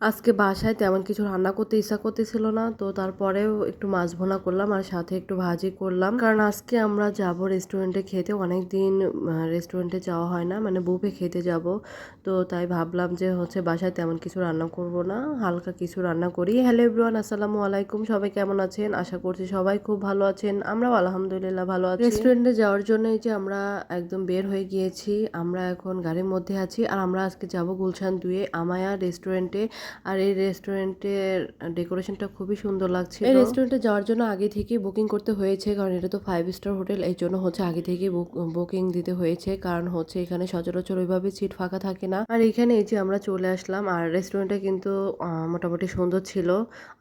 আজকে বাসায় তেমন কিছু রান্না করতে ইচ্ছা করতেছিল না, তো তারপরেও একটু মাছ ভোনা করলাম আর সাথে একটু ভাজি করলাম। কারণ আজকে আমরা যাব রেস্টুরেন্টে খেতে অনেক দিন রেস্টুরেন্টে যাওয়া হয় না মানে বুফে খেতে যাব। তো তাই ভাবলাম যে হচ্ছে বাসায় তেমন কিছু রান্না করব না, হালকা কিছু রান্না করি। হ্যালো এভরিওয়ান আসসালামু আলাইকুম, সবাই কেমন আছেন? আশা করছি সবাই খুব ভালো আছেন, আমরাও আলহামদুলিল্লাহ ভালো আছি। রেস্টুরেন্টে যাওয়ার জন্য এই যে আমরা একদম বের হয়ে গিয়েছি, আমরা এখন গাড়ির মধ্যে আছি, আর আমরা আজকে যাব গুলশান দুয়ে, আমায়া রেস্টুরেন্টে আর এই রেস্টুরেন্টের ডেকোরেশনটা খুবই সুন্দর লাগছে এই রেস্টুরেন্টে যাওয়ার জন্য আগে থেকে বুকিং করতে হয়েছে কারণ এটা তো ফাইভ স্টার হোটেল এই জন্য হচ্ছে আগে থেকে বুকিং দিতে হয়েছে কারণ হচ্ছে এখানে সচরাচর ওইভাবে সিট ফাঁকা থাকে না। আর এখানে এই যে আমরা চলে আসলাম আর রেস্টুরেন্টটা কিন্তু মোটামুটি সুন্দর ছিল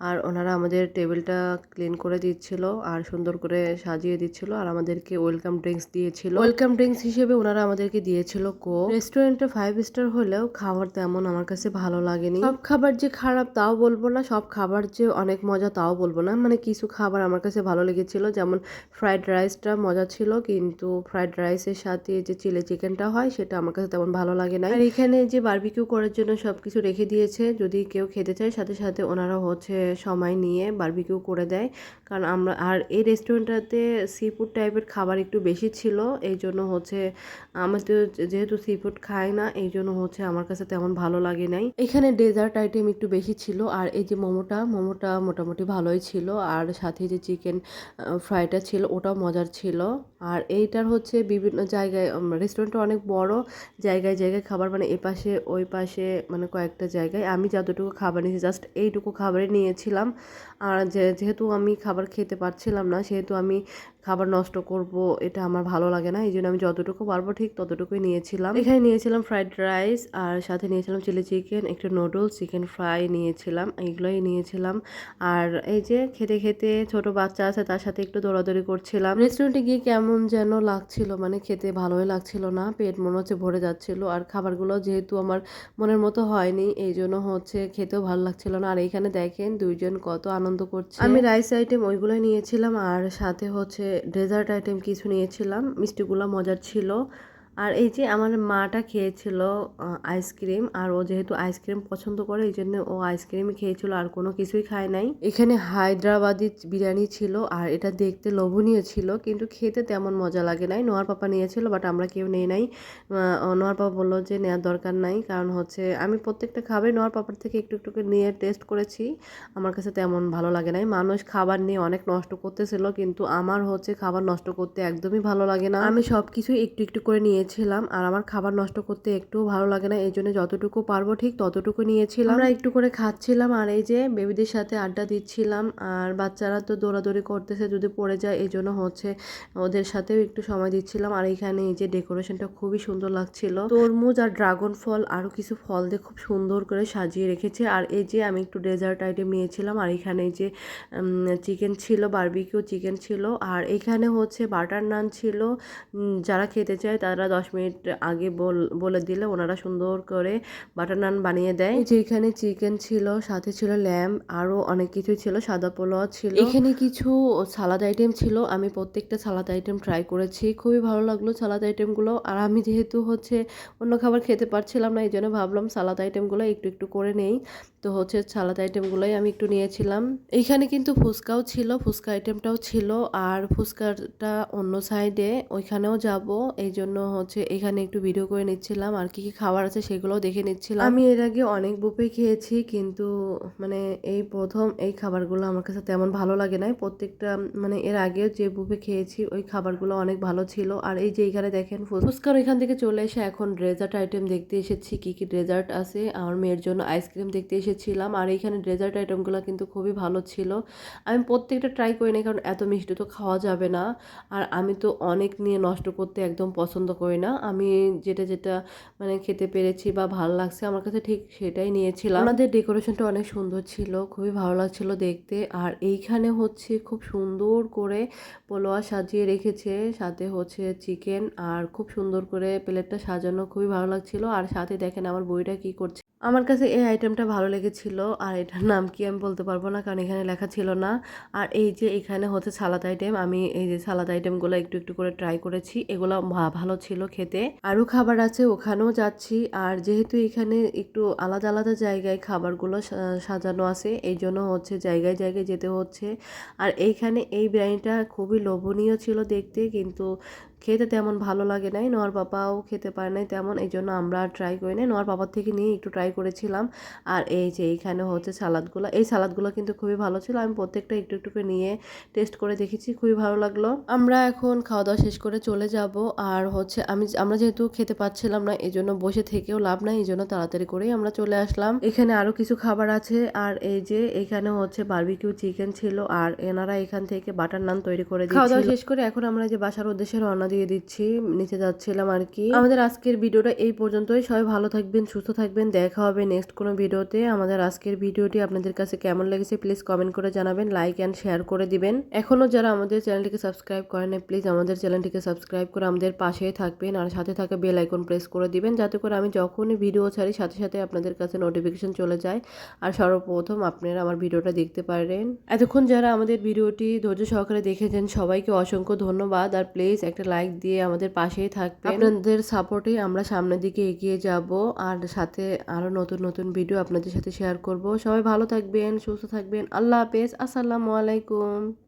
আর ওনারা আমাদের টেবিলটা ক্লিন করে দিচ্ছিল আর সুন্দর করে সাজিয়ে দিচ্ছিল আর আমাদেরকে ওয়েলকাম ড্রিঙ্কস দিয়েছিল। ওয়েলকাম ড্রিঙ্কস হিসেবে ওনারা আমাদেরকে দিয়েছিল কো রেস্টুরেন্টে ফাইভ স্টার হলেও খাবার তেমন আমার কাছে ভালো লাগেনি। সব খাবার যে খারাপ তাও বলব না, সব খাবার যে অনেক মজা তাও বলব না। মানে কিছু খাবার আমার কাছে ভালো লেগেছিল, যেমন ফ্রাইড রাইসটা মজা ছিল, কিন্তু ফ্রাইড রাইসের সাথে যে চিলি চিকেনটা হয়, সেটা আমার কাছে তেমন ভালো লাগে না আর এখানে যে বারবিকিউ করার জন্য সব কিছু রেখে দিয়েছে, যদি কেউ খেতে চায়, সাথে সাথে ওনারা হচ্ছে সময় নিয়ে বারবিকিউ করে দেয়। কারণ আমরা, আর এই রেস্টুরেন্টটাতে সি ফুড টাইপের খাবার একটু বেশি ছিল, এই জন্য হচ্ছে আমার তো যেহেতু সি ফুড খাই না, এই জন্য হচ্ছে আমার কাছে তেমন ভালো লাগে নাই। এখানে ডেজার্ট আইটেম একটু বেশি ছিল। আর এই যে মোমোটা মোমোটা মোটামুটি ভালোই ছিল। আর সাথে যে চিকেন ফ্রাইটা ছিল, ওটাও মজার ছিল। আর এইটার হচ্ছে বিভিন্ন জায়গায় রেস্টুরেন্টটা অনেক বড়, জায়গায় জায়গায় খাবার মানে এ পাশে ওই পাশে মানে কয়েকটা জায়গায়। আমি যতটুকু খাবার নিয়েছি জাস্ট এইটুকু খাবারই নিয়েছিলাম। আর যেহেতু আমি খাবার খেতে পারছিলাম না, সেহেতু আমি খাবার নষ্ট করব, এটা আমার ভালো লাগে না এই জন্য আমি যতটুকু পারব ঠিক ততটুকুই নিয়েছিলাম। এখানে নিয়েছিলাম ফ্রাইড রাইস আর সাথে নিয়েছিলাম চিলি চিকেন একটু নুডলস চিকেন ফ্রাই নিয়েছিলাম, এইগুলোই নিয়েছিলাম। আর এই যে খেতে খেতে ছোট বাচ্চা আছে, তার সাথে একটু দৌড়াদৌড়ি করছিলাম। রেস্টুরেন্টে গিয়ে কেমন যেন লাগছিল মানে খেতে ভালোই লাগছিল না, পেট মনে হচ্ছে ভরে যাচ্ছিল আর খাবারগুলো যেহেতু আমার মনের মতো হয়নি এই জন্য হচ্ছে খেতেও ভালো লাগছিল না। আর এইখানে দেখেন দুইজন কত আনন্দ করছে। আমি রাইস আইটেম ওইগুলোই নিয়েছিলাম আর সাথে হচ্ছে ডেজার্ট আইটেম কিছু নিয়েছিলাম। মিষ্টিগুলো মজার ছিল। আর এই যে আমার মাটা খেয়েছিল আইসক্রিম আর ও যেহেতু আইসক্রিম পছন্দ করে, এই জন্য ও আইসক্রিমই খেয়েছিল, আর কোনো কিছুই খায় নাই। এখানে হায়দ্রাবাদি বিরিয়ানি ছিল, আর এটা দেখতে লোভনীয় ছিল, কিন্তু খেতে তেমন মজা লাগে নাই। নোয়ার পাপা নিয়েছিল, বাট আমরা কেউ নেই নাই। নোয়ার পাপা বলল যে নেওয়ার দরকার নাই, কারণ হচ্ছে আমি প্রত্যেকটা খাবারই নোয়ার পাপার থেকে একটু একটু নিয়ে টেস্ট করেছি। আমার কাছে তেমন ভালো লাগে নাই। মানুষ খাবার নিয়ে অনেক নষ্ট করতেছিল, কিন্তু আমার হচ্ছে খাবার নষ্ট করতে একদমই ভালো লাগে না। আমি সব কিছুই একটু একটু করে নিয়ে নিয়েছিলাম আর আমার খাবার নষ্ট করতে একটু ভালো লাগে না, এই জন্য যতটুকু পারব ঠিক ততটুকু নিয়েছিলাম। আমরা একটু করে খাচ্ছিলাম আর এই যে বেবিদের সাথে আড্ডা দিচ্ছিলাম আর বাচ্চারা তো দৌড়াদৌড়ি করতেছে যদি পড়ে যায়, এই জন্য হচ্ছে ওদের সাথেও একটু সময় দিচ্ছিলাম আর এখানে এই যে ডেকোরেশনটা খুবই সুন্দর লাগছিল। তরমুজ আর ড্রাগন ফল আরও কিছু ফল দিয়ে খুব সুন্দর করে সাজিয়ে রেখেছে আর এই যে আমি একটু ডেজার্ট আইটেম নিয়েছিলাম আর এখানে এই যে চিকেন ছিল, বার্বিকিউ চিকেন ছিল আর এখানে হচ্ছে বাটার নান ছিল যারা খেতে চায় তারা দশ মিনিট আগে বলে দিলে ওনারা সুন্দর করে বাটার নান বানিয়ে দেয়। যেখানে চিকেন ছিল সাথে ছিল ল্যাম্প আরও অনেক কিছু ছিল সাদা পোলাও ছিল। এখানে কিছু সালাদ আইটেম ছিল আমি প্রত্যেকটা সালাদ আইটেম ট্রাই করেছি খুবই ভালো লাগল সালাদ আইটেমগুলো। আর আমি যেহেতু হচ্ছে অন্য খাবার খেতে পারছিলাম না এই জন্য ভাবলাম সালাদ আইটেমগুলো একটু একটু করে নেই। তো হচ্ছে সালাদ আইটেমগুলোই আমি একটু নিয়েছিলাম। এইখানে কিন্তু ফুচকাও ছিল ফুচকা আইটেমটাও ছিল আর ফুচকাটা অন্য সাইডে ওইখানেও যাব এই জন্য হচ্ছে এখানে একটু ভিডিও করে নিচ্ছিলাম। আর কি কি খাবার আছে সেগুলোও দেখে নিচ্ছিলাম। আমি এর আগে অনেক বুপে খেয়েছি, কিন্তু মানে এই প্রথম এই খাবারগুলো আমার কাছে তেমন ভালো লাগে নাই। প্রত্যেকটা মানে এর আগেও যে বুপে খেয়েছি, ওই খাবারগুলো অনেক ভালো ছিল। আর এই যে এখানে দেখেন ফুচকার এখান থেকে চলে এসে এখন ডেজার্ট আইটেম দেখতে এসেছি। কি কি ডেজার্ট আছে? আমার মেয়ের জন্য আইসক্রিম দেখতে এসেছিলাম। আর এইখানে ডেজার্ট আইটেমগুলো কিন্তু খুবই ভালো ছিল। আমি প্রত্যেকটা ট্রাই করি না কারণ এত মিষ্টি তো খাওয়া যাবে না। আর আমি তো অনেক নিয়ে নষ্ট করতে একদম পছন্দ করি না। আমি যেটা যেটা মানে খেতে পেরেছি বা ভালো লাগছে আমার কাছে ঠিক সেটাই নিয়েছিলাম। আমাদের ডেকোরেশনটা অনেক সুন্দর ছিল, খুবই ভালো লাগছিল দেখতে। আর এইখানে হচ্ছে খুব সুন্দর করে পোলোয়া সাজিয়ে রেখেছে, সাথে হচ্ছে চিকেন, আর খুব সুন্দর করে প্লেটটা সাজানো খুবই ভালো লাগছিল। আর সাথে দেখেন আমার বইটা কি করছে। আমার কাছে এই আইটেমটা ভালো লেগেছিল, আর এটার নাম কি আমি বলতে পারব না, কারণ এখানে লেখা ছিল না। আর এই যে এখানে হচ্ছে সালাদ আইটেম আমি এই যে সালাদ আইটেমগুলো একটু একটু করে ট্রাই করেছি, এগুলো ভালো ছিল খেতে। আরও খাবার আছে, ওখানেও যাচ্ছি, আর যেহেতু এখানে একটু আলাদা আলাদা জায়গায় খাবারগুলো সাজানো আছে, এই জন্য হচ্ছে জায়গায় জায়গায় যেতে হচ্ছে। আর এইখানে এই বিরিয়ানিটা খুবই লোভনীয় ছিল দেখতে, কিন্তু খেতে তেমন ভালো লাগে নাই। নোয়ার পাপাও খেতে পারে নাই তেমন এই জন্য আমরা আর ট্রাই করি নাই। নোয়ার পাপার থেকে নিয়ে একটু ট্রাই করেছিলাম। আর এই যে এইখানে হচ্ছে সালাদগুলো এই সালাদগুলো কিন্তু খুবই ভালো ছিল। আমি প্রত্যেকটা একটু একটু করে নিয়ে টেস্ট করে দেখেছি খুবই ভালো লাগল। আমরা এখন খাওয়া দাওয়া শেষ করে চলে যাব। আর হচ্ছে আমি আমরা যেহেতু খেতে পাচ্ছিলাম না এই জন্য বসে থেকেও লাভ নাই এই জন্য তাড়াতাড়ি করেই আমরা চলে আসলাম। এখানে আরও কিছু খাবার আছে। আর এই যে এখানে হচ্ছে বারবিকিউ চিকেন ছিল। আর এনারা এখান থেকে বাটার নান তৈরি করে খাওয়া দাওয়া শেষ করে এখন আমরা যে বাসার উদ্দেশ্যে রওনা দিয়ে দিচ্ছি, নিচে যাচ্ছিলাম আর কি। আমাদের আজকের ভিডিওটা এই পর্যন্তই। সবাই ভালো থাকবেন, সুস্থ থাকবেন। দেখা হবে নেক্সট কোনো ভিডিওতে। আমাদের আজকের ভিডিওটি আপনাদের কাছে কেমন লেগেছে প্লিজ কমেন্ট করে জানাবেন লাইক অ্যান্ড শেয়ার করে দিবেন। এখনও যারা আমাদের চ্যানেলটিকে সাবস্ক্রাইব করেন প্লিজ আমাদের চ্যানেলটিকে সাবস্ক্রাইব করে আমাদের পাশেই থাকবেন আর সাথে থাকা বেল আইকন প্রেস করে দিবেন, যাতে করে আমি যখনই ভিডিও ছাড়ি, সাথে সাথে আপনাদের কাছে নোটিফিকেশন চলে যায়। আর সর্বপ্রথম আপনারা আমার ভিডিওটা দেখতে পারেন। এতক্ষণ যারা আমাদের ভিডিওটি ধৈর্য সহকারে দেখেছেন, সবাইকে অসংখ্য ধন্যবাদ। আর প্লিজ একটা দিয়ে আমাদের পাশেই থাকবে আপনাদের সাপোর্টে আমরা সামনের দিকে এগিয়ে যাব। আর সাথে আরও নতুন নতুন ভিডিও আপনাদের সাথে শেয়ার করব। সবাই ভালো থাকবেন, সুস্থ থাকবেন। আল্লাহ হাফেজ। আসসালামু আলাইকুম।